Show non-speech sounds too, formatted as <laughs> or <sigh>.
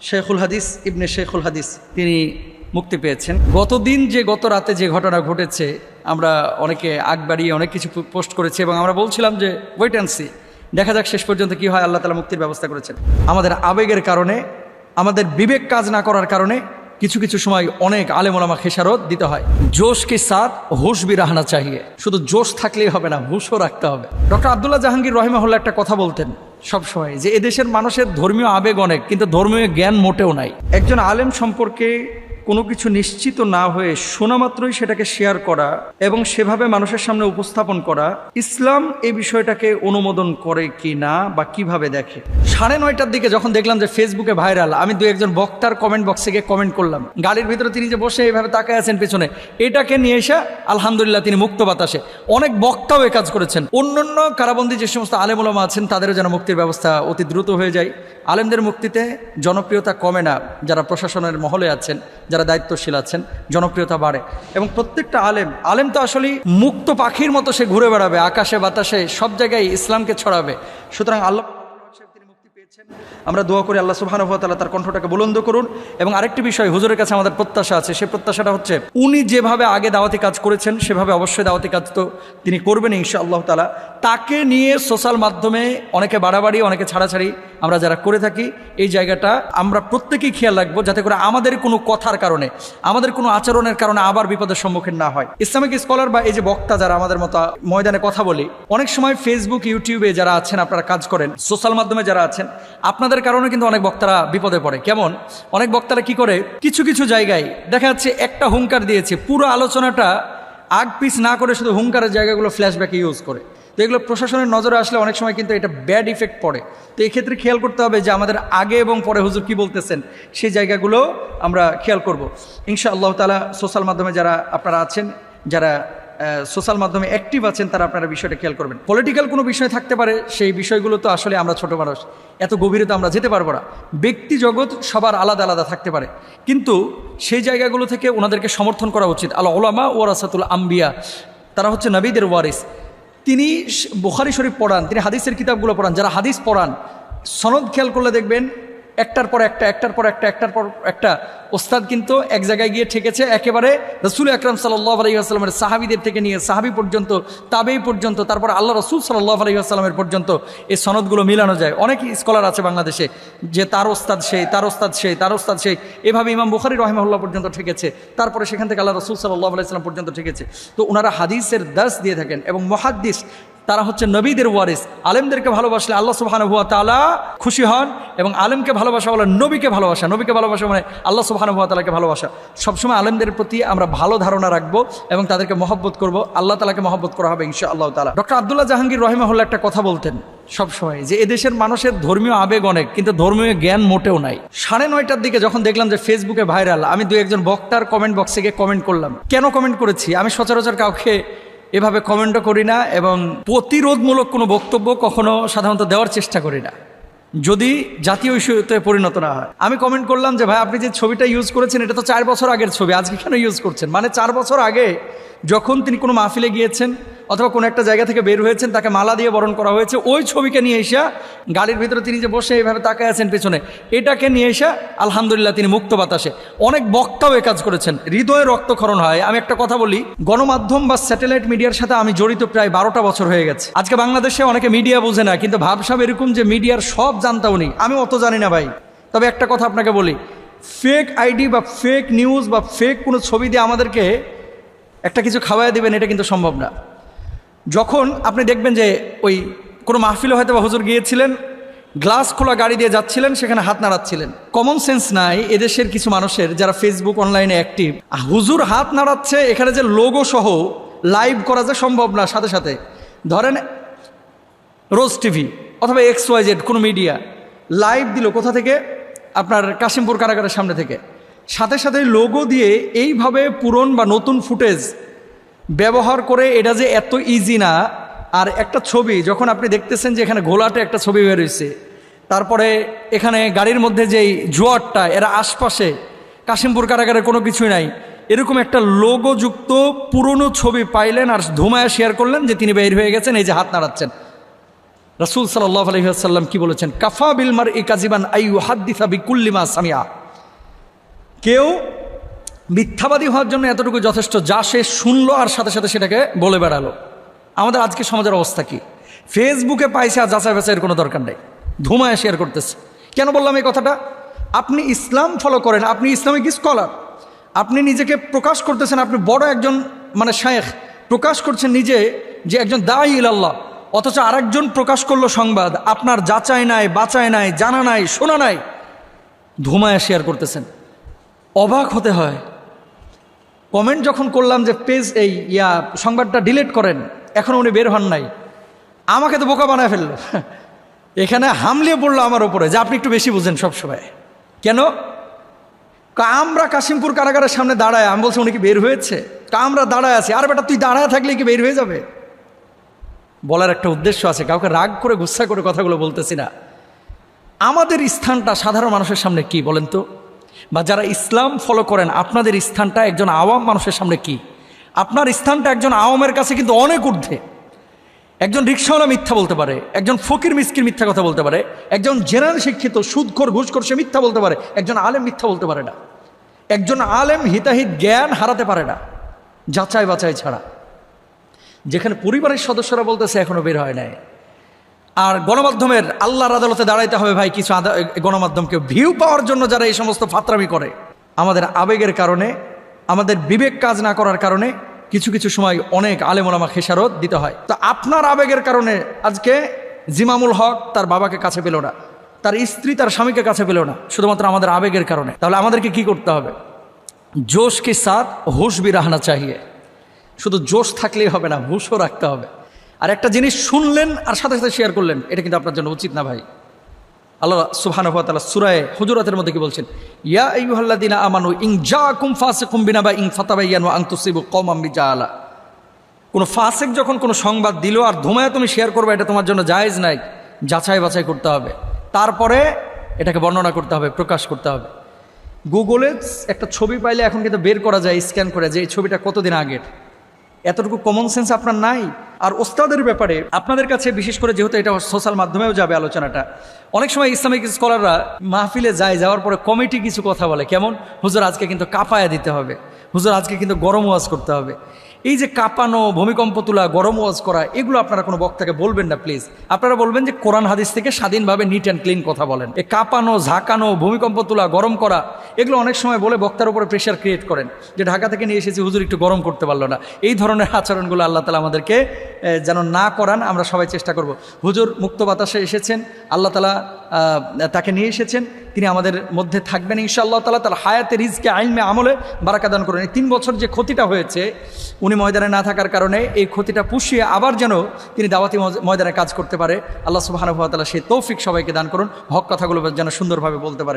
শেখুল হাদিস ইবনে শেখুল হাদিস। তিনি মুক্তি পেয়েছেন। গতদিন যে গত রাতে যে ঘটনা ঘটেছে, আমরা অনেকে আগ বাড়িয়ে অনেক কিছু পোস্ট করেছি এবং আমরা বলছিলাম যে ওয়েট অ্যান্ড সি দেখা যাক শেষ পর্যন্ত কি হয়, আল্লাহ তালা মুক্তির ব্যবস্থা করেছেন। আমাদের আবেগের কারণে, আমাদের বিবেক কাজ না করার কারণে কিছু কিছু সময় অনেক আলেমোলামা খেসারত দিতে হয়। জোশ কে সাথ হুশ বি রাহনা চাহিয়ে। শুধু জোশ থাকলেই হবে না, হুশও রাখতে হবে। ডক্টর আবদুল্লাহ জাহাঙ্গীর রহিমা রহিমাহুল্লাহ একটা কথা বলতেন সব সময় যে এদেশের মানুষের ধর্মীয় আবেগ অনেক, কিন্তু ধর্মীয় জ্ঞান মোটেও নাই। একজন আলেম সম্পর্কে কোনো কিছু নিশ্চিত না হয়ে শোনা মাত্রই সেটাকে শেয়ার করা এবং সেভাবে মানুষের সামনে উপস্থাপন করা, ইসলাম এই বিষয়টাকে অনুমোদন করে কি না বা কীভাবে দেখে? সাড়ে নয়টার দিকে যখন দেখলাম যে ফেসবুকে ভাইরাল আমি দু একজন বক্তার কমেন্ট বক্সে গিয়ে কমেন্ট করলাম। গাড়ির ভিতরে তিনি যে বসে এইভাবে তাকায় আছেন পেছনে, এটাকে নিয়ে এসে আলহামদুলিল্লাহ তিনি মুক্ত বাতাসে। অনেক বক্তাও এ কাজ করেছেন। অন্যান্য কারাবন্দী যে সমস্ত আলেমুলামা আছেন, তাদেরও যেন মুক্তির ব্যবস্থা অতি দ্রুত হয়ে যায়। আলেমদের মুক্তিতে জনপ্রিয়তা কমে না যারা প্রশাসনের মহলে আছেন, যারা দায়িত্বশীল আছেন, জনপ্রিয়তা বাড়ে। এবং প্রত্যেকটা আলেম আলেম তো আসলে মুক্ত পাখির মতো সে ঘুরে বেড়াবে, আকাশে বাতাসে সব জায়গায় ইসলামকে ছড়াবে। সুতরাং আল্লাহ আমরা দোয়া করি আল্লাহ সুবহানাহু তার কণ্ঠটাকে বুলন্দ করুন। এবং আরেকটি বিষয় হুজুরের কাছে আমাদের প্রত্যাশা আছে সেই প্রত্যাশাটা হচ্ছে উনি যেভাবে আগে দাওয়াতি কাজ করেছেন, সেভাবে অবশ্যই দাওয়াতি কাজ তো তিনি করবেন ইনশা আল্লাহ তালা তাকে নিয়ে সোশ্যাল মাধ্যমে অনেকে বাড়াবাড়ি, অনেকে ছাড়াছাড়ি আমরা যারা করে থাকি, এই জায়গাটা আমরা প্রত্যেকেই খেয়াল রাখব যাতে করে আমাদের কোনো কথার কারণে, আমাদের কোনো আচরণের কারণে আবার বিপদের সম্মুখীন না হয়। ইসলামিক স্কলার বা এই যে বক্তা যারা আমাদের মতো ময়দানে কথা বলি, অনেক সময় ফেসবুক ইউটিউবে যারা আছেন, আপনারা কাজ করেন, সোশ্যাল মাধ্যমে যারা আছেন আপনাদের কারণে কিন্তু অনেক বক্তারা বিপদে পড়ে। কেমন? অনেক বক্তারা কি করে? কিছু কিছু জায়গায় দেখা যাচ্ছে একটা হুঙ্কার দিয়েছে। পুরো আলোচনাটা আগ পিস না করে শুধু হুঙ্কারের জায়গাগুলো ফ্ল্যাশব্যাকে ইউজ করে। তো এগুলো প্রশাসনের নজরে আসলে অনেক সময় কিন্তু এটা ব্যাড ইফেক্ট পড়ে। তো এই ক্ষেত্রে খেয়াল করতে হবে যে আমাদের আগে এবং পরে হুজুর কি বলতেছেন, সেই জায়গাগুলো আমরা খেয়াল করব। ইনশা আল্লাহ তালা সোশ্যাল মাধ্যমে যারা আপনারা আছেন, যারা সোশ্যাল মাধ্যমে অ্যাক্টিভ আছেন তারা আপনারা বিষয়টা খেয়াল করবেন। পলিটিক্যাল কোনো বিষয় থাকতে পারে, সেই বিষয়গুলো তো আসলে আমরা ছোট মানুষ, এত গভীরে তো আমরা যেতে পারব না। ব্যক্তি জগৎ সবার আলাদা আলাদা থাকতে পারে। কিন্তু সেই জায়গাগুলো থেকে ওনাদেরকে সমর্থন করা উচিত। আল্লাহ ওলামা ও রাসাতুল আম্বিয়া, তারা হচ্ছে নবীদের ওয়ারিস। তিনি বুখারি শরীফ পড়ান, তিনি হাদিসের কিতাবগুলো পড়ান। যারা হাদিস পড়ান, সনদ খেয়াল করলে দেখবেন একটার পর একটা, একটার পর একটা, একটার পর একটা। ওস্তাদ কিন্তু এক জায়গায় গিয়ে ঠেকেছে, একেবারে রসুল আকরাম সাল্লাহ আলহিহাস্লামের সাহাবিদের থেকে নিয়ে, সাহাবি পর্যন্ত তাবেই পর্যন্ত, তারপর আল্লাহ রসুল সাল্লাহ আলহিহাস্লামের পর্যন্ত এই সনদগুলো মিলানো যায়। অনেক স্কলার আছে বাংলাদেশে যে তার ওস্তাদ সেই, তার ওস্তাদ সেই, তার ওস্তাদ সেই। এভাবে ইমাম বুখারি রহমাল্লাহ পর্যন্ত ঠেকেছে। তারপরে সেখান থেকে আল্লাহ রসুল সাল্লাহ আলাইসলাম পর্যন্ত ঠেকেছে। তো ওনারা হাদিসের দাস দিয়ে থাকেন এবং মহাদ্দিস তারা হচ্ছে নবীদের ওয়ারিস। আলেমদেরকে ভালোবাসলে আল্লাহ সুবাহান হুয়া তালা খুশি হন এবং আলেমকে ভালোবাসা বলে নবীকে ভালোবাসা। নবীকে ভালোবাসা মানে আল্লাহ সুবাহান হুয়া তালাকে ভালোবাসা। সবসময় আলেমদের প্রতি আমরা ভালো ধারণা রাখব এবং তাদেরকে মহব্বত করব। আল্লাহ তালাকে মহব্বত করা হবে ইনশা আল্লাহ তালা ডক্টর আবদুল্লাহ জাহাঙ্গীর রহিমাহুল্লাহ একটা কথা বলতেন সবসময় যে এদেশের মানুষের ধর্মীয় আবেগ অনেক, কিন্তু ধর্মীয় জ্ঞান মোটেও নাই। সাড়ে নয়টার দিকে যখন দেখলাম যে ফেসবুকে ভাইরাল, আমি দু একজন বক্তার কমেন্ট বক্সে গিয়ে কমেন্ট করলাম। কেন কমেন্ট করেছি? আমি সচরাচর কাউকে এভাবে কমেন্টও করি না এবং প্রতিরোধমূলক কোনো বক্তব্য কখনো সাধারণত দেওয়ার চেষ্টা করি না। যদি জাতীয় ইস্যুতে পরিণত না হয়। আমি কমেন্ট করলাম যে, ভাই, আপনি যে ছবিটা ইউজ করেছেন, এটা তো চার বছর আগের ছবি, আজকে কেন ইউজ করছেন? মানে চার বছর আগে যখন তিনি কোনো মাহফিলে গিয়েছেন অথবা কোনো একটা জায়গা থেকে বের হয়েছেন, তাকে মালা দিয়ে বরণ করা হয়েছে, ওই ছবিকে নিয়ে এসা গাড়ির ভিতরে তিনি যে বসে এইভাবে তাকায় আছেন পেছনে, এটাকে নিয়ে এসে আলহামদুলিল্লাহ তিনি মুক্ত বাতাসে। অনেক বক্তাও এ কাজ করেছেন। হৃদয়ে রক্তক্ষরণ হয়। আমি একটা কথা বলি, গণমাধ্যম বা স্যাটেলাইট মিডিয়ার সাথে আমি জড়িত প্রায় বারোটা বছর হয়ে গেছে। আজকে বাংলাদেশে অনেকে মিডিয়া বোঝে না, কিন্তু ভাবসাব এরকম যে মিডিয়ার সব জানতাও নেই আমি অত জানি না ভাই। তবে একটা কথা আপনাকে বলি ফেক আইডি বা ফেক নিউজ বা ফেক কোনো ছবি দিয়ে আমাদেরকে একটা কিছু খাওয়াই দেবেন, এটা কিন্তু সম্ভব না। যখন আপনি দেখবেন যে ওই কোনো মাহফিলে হয়তো বা হুজুর গিয়েছিলেন, গ্লাস খোলা গাড়ি দিয়ে যাচ্ছিলেন, সেখানে হাত নাড়াচ্ছিলেন। কমন সেন্স নাই এদেশের কিছু মানুষের যারা ফেসবুক অনলাইনে অ্যাক্টিভ হুজুর হাত নাড়াচ্ছে, এখানে যে লোগো সহ লাইভ করা যে সম্ভব না, সাথে সাথে। ধরেন রোজ টিভি অথবা এক্স ওয়াই জেড কোনো মিডিয়া লাইভ দিল কোথা থেকে? আপনার কাশিমপুর কারাগারের সামনে থেকে। সাথে সাথে লোগো দিয়ে এইভাবে পুরন বা নতুন ফুটেজ ব্যবহার করে এটা যে এত ইজি না, আর একটা ছবি, যখন আপনি দেখতেছেন যে এখানে ঘোলাটে একটা ছবি বের হয়েছে তারপরে এখানে গাড়ির মধ্যে যেই জোয়ারটা, এরা আশপাশে, কাশিমপুর কারাগারে কোনো কিছুই নাই, এরকম একটা লোগোযুক্ত পুরনো ছবি পাইলেন আর ধুমায়া শেয়ার করলেন যে তিনি বের হয়ে গেছেন, এই যে হাত নাড়াচ্ছেন। রাসুল সাল্লাহ আলহিহাসাল্লাম কি বলেছেন? কাফা বিলমার ই কাজিবান আইউ হাদ্দিসা বিকুল্লিমা সামিয়া কেউ মিথ্যাবাদী হওয়ার জন্য এতটুকু যথেষ্ট, যা সে শুনলো আর সাথে সাথে সেটাকে বলে বেড়ালো। আমাদের আজকে সমাজের অবস্থা কি? ফেসবুকে পাইছে আর যাচাই বাছাইয়ের কোনো দরকার নেই। ধুমায় শেয়ার করতেছে। কেন বললাম এই কথাটা? আপনি ইসলাম ফলো করেন, আপনি ইসলামিক স্কলার আপনি নিজেকে প্রকাশ করতেছেন, আপনি বড় একজন মানে শেখ প্রকাশ করছেন নিজে যে একজন দায়ী ইলাল্লাহ, অথচ আরেকজন প্রকাশ করল সংবাদ। আপনার যাচাই নাই বাঁচায় নাই, জানা নাই, শোনা নাই। ধুমায় শেয়ার করতেছেন। অবাক হতে হয় কমেন্ট যখন করলাম যে, পেজ এই, ইয়া, সংবাদটা ডিলিট করেন, এখন উনি বের হন নাই, আমাকে তো বোকা বানায় ফেলল। <laughs> এখানে হামলিয়ে পড়ল আমার ওপরে যে আপনি একটু বেশি বুঝেন সবসময়। কেন? আমরা কাশিমপুর কারাগারের সামনে দাঁড়ায়, আমি বলছি উনি কি বের হয়েছে? কা, আমরা দাঁড়ায় আছি, আর বেটা, তুই দাঁড়ায় থাকলে কি বের হয়ে যাবে? বলার একটা উদ্দেশ্য আছে, কাউকে রাগ করে গুচ্ছা করে কথাগুলো বলতেছি না। আমাদের স্থানটা সাধারণ মানুষের সামনে কি বলেন তো? বা যারা ইসলাম ফলো করেন, আপনাদের স্থানটা একজন আওয়াম মানুষের সামনে কি? আপনার স্থানটা একজন আওয়ামের কাছে কিন্তু অনেক ঊর্ধ্বে। একজন রিক্সাওয়ালা মিথ্যা বলতে পারে, একজন ফকির মিসকির মিথ্যা কথা বলতে পারে, একজন জেনারেল শিক্ষিত, সুদখোর, ঘুষখোর, সে মিথ্যা বলতে পারে, একজন আলেম মিথ্যা বলতে পারে না। একজন আলেম হিতাহিত জ্ঞান হারাতে পারে না যাচাই বাছাই ছাড়া। যেখানে পরিবারের সদস্যরা বলতেছে, এখনও বের হয় নাই। আর গণমাধ্যমের আল্লাহর আদালতে দাঁড়াইতে হবে ভাই কিছু গণমাধ্যমকে ভিউ পাওয়ার জন্য যারা এই সমস্ত ফাতরামি করে। আমাদের আবেগের কারণে, আমাদের বিবেক কাজ না করার কারণে কিছু কিছু সময় অনেক আলেমোলামা খেসারত দিতে হয়। তো আপনার আবেগের কারণে আজকে জিমামুল হক তার বাবাকে কাছে পেল না, তার স্ত্রী তার স্বামীকে কাছে পেল না, শুধুমাত্র আমাদের আবেগের কারণে। তাহলে আমাদেরকে কি করতে হবে? জোশ কে সাথ, হুশ বি রাহনা চাহিয়ে। শুধু জোশ থাকলেই হবে না, হুশও রাখতে হবে। আর একটা জিনিস শুনলেন আর সাথে সাথে শেয়ার করলেন, এটা কিন্তু আপনার জন্য উচিত না ভাই। আল্লাহ তাআলা সূরায়ে হুজুরাতের মধ্যে কি বলছেন? ইয়া আইয়ুহাল্লাযিনা আমানু ইন জাআকুম ফাসিকুম বিনাবা ইন ফাতাবায়ানু আন তুসিবু কওমান বিজালা। কোন ফাসিক যখন কোনো সংবাদ দিল আর ধুমায় তুমি শেয়ার করবে, এটা তোমার জন্য জায়েজ নাই, যাচাই বাছাই করতে হবে। তারপরে এটাকে বর্ণনা করতে হবে, প্রকাশ করতে হবে। গুগলে একটা ছবি পাইলে এখন কিন্তু বের করা যায় স্ক্যান করে যে এই ছবিটা কতদিন আগের? এতটুকু কমন সেন্স আপনার নাই। আর ওস্তাদের ব্যাপারে, আপনাদের কাছে বিশেষ করে যেহেতু এটা সোশ্যাল মাধ্যমেও যাবে আলোচনাটা, অনেক সময় ইসলামিক স্কলাররা মাহফিলে যায়, যাওয়ার পরে কমিটি কিছু কথা বলে। কেমন? হুজুর, আজকে কিন্তু কাঁপায়া দিতে হবে। হুজুর, আজকে কিন্তু গরম ওয়াজ করতে হবে। এই যে কাঁপানো, ভূমিকম্প তোলা, গরম ওয়াজ করা, এগুলো আপনারা কোনো বক্তাকে বলবেন না প্লিজ আপনারা বলবেন যে কোরআন হাদিস থেকে স্বাধীনভাবে নিট অ্যান্ড ক্লিন কথা বলেন। এ কাঁপানো, ঝাঁকানো, ভূমিকম্প তোলা, গরম করা এগুলো অনেক সময় বলে বক্তার উপরে প্রেশার ক্রিয়েট করেন যে ঢাকা থেকে নিয়ে এসেছি, হুজুর একটু গরম করতে পারল না। এই ধরনের আচরণগুলো আল্লাহ তালা আমাদেরকে যেন না করান, আমরা সবাই চেষ্টা করব। হুজুর মুক্ত বাতাসে এসেছেন, আল্লাহ তালা তাকে নিয়ে এসেছেন, তিনি আমাদের মধ্যে থাকবেন ইনশাআল্লাহ তালা তার হায়াতে, রিজকে আইনমে আমলে বারাকা দান করেন। এই তিন বছর যে ক্ষতিটা হয়েছে, উনি ময়দানে না থাকার কারণে এই ক্ষতিটা পুষিয়ে আবার যেন তিনি দাওয়াতি ময়দানে কাজ করতে পারে। আল্লাহ সুবাহানুভাতালা সেই তৌফিক সবাইকে দান করুন। হক কথাগুলো যেন সুন্দরভাবে বলতে পারে।